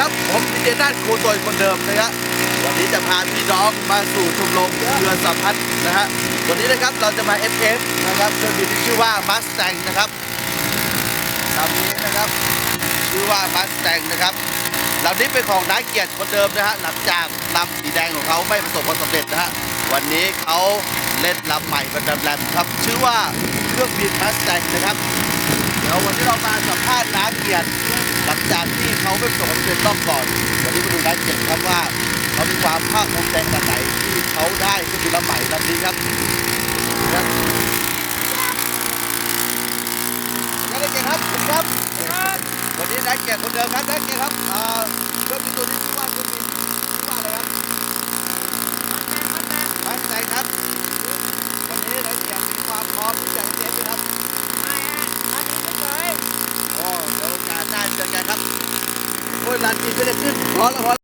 ครับ ผมพิเดนัทโคโตยคนเดิมนะครับวันนี้จะพาพี่น้องมาสู่ชมรมเรือสัมพันธ์นะฮะวันนี้นะครับเราจะมา FF นะครับเครื่องบินที่ชื่อว่า Mustang นะครับลำนี้นะครับชื่อว่า Mustang นะครับลำนี้เป็นของนักเกียรติคนเดิมนะฮะหลังจากลำสีแดงของเขาไม่ประสบความสำเร็จนะฮะวันนี้เขาเล่นลำใหม่เป็นลำแรมครับ ชื่อว่าเครื่องบิน Mustang นะครับเดี๋ยววันนี้เรามาสัมภาษณ์น้าเกียรติ จากที่เขาไม่ประสบความสำเร็จรอบก่อน วันนี้มาดูน้าเกียรติครับว่าเขามีความภาคภูมิใจขนาดไหนที่เขาได้ก็คือลำใหม่ลำนี้ครับครับน้าเกียรติครับครับ วันนี้น้าเกียรติคนเดิมครับน้าเกียรติครับเอ่อเครื่องบินตัวนี้ชื่อว่าเครื่องบินชื่อว่าอะไรครับมาสแตงครับ วันนี้น้าเกียรติมีความพร้อมที่จะเซฟไหมครับ โอ้เดี๋